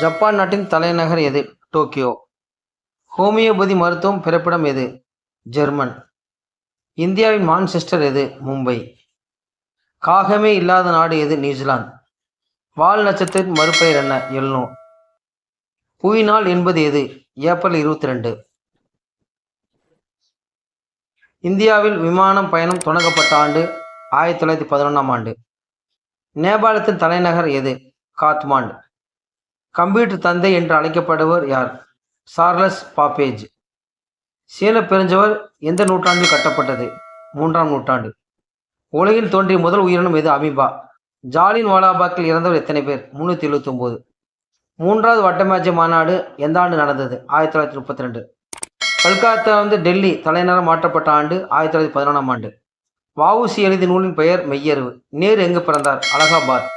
Japan நாட்டின் தலைநகர் எது? டோக்கியோ. ஹோமியோபதி மருத்துவம் பிறப்பிடம் எது? ஜெர்மன். இந்தியாவின் மான்செஸ்டர் எது? மும்பை. காகமே இல்லாத நாடு எது? நியூசிலாந்து. வால் நட்சத்திரத்தின் மறுபெயர் என்ன? எல்னோ. புவிநாள் என்பது எது? ஏப்ரல் இருபத்தி ரெண்டு இந்தியாவில் விமானம் பயணம் தொடங்கப்பட்ட ஆண்டு ஆயிரத்தி தொள்ளாயிரத்தி பதினொன்றாம் ஆண்டு. நேபாளத்தின் தலைநகர் எது? காத்மாண்டு. கம்ப்யூட்டர் தந்தை என்று அழைக்கப்படுவர் யார்? Charles Babbage. சீன பெருஞ்சவர் எந்த நூற்றாண்டில் கட்டப்பட்டது? மூன்றாம் நூற்றாண்டு. உலகில் தோன்றிய முதல் உயிரினம் எது? அமீபா. ஜாலின் வாலாபாக்கில் இறந்தவர் எத்தனை பேர்? முன்னூற்றி எழுபத்தி மூன்றாவது வட்டமேஜ மாநாடு எந்த ஆண்டு நடந்தது? ஆயிரத்தி தொள்ளாயிரத்தி முப்பத்தி ரெண்டு. கல்கத்தா வந்து டெல்லி தலைநகரம் மாற்றப்பட்ட ஆண்டு ஆயிரத்தி தொள்ளாயிரத்தி பதினொன்றாம் ஆண்டு. வஉசி எழுதிய நூலின் பெயர் மெய்யறிவு. நேரு எங்கு பிறந்தார்? அலகாபாத்.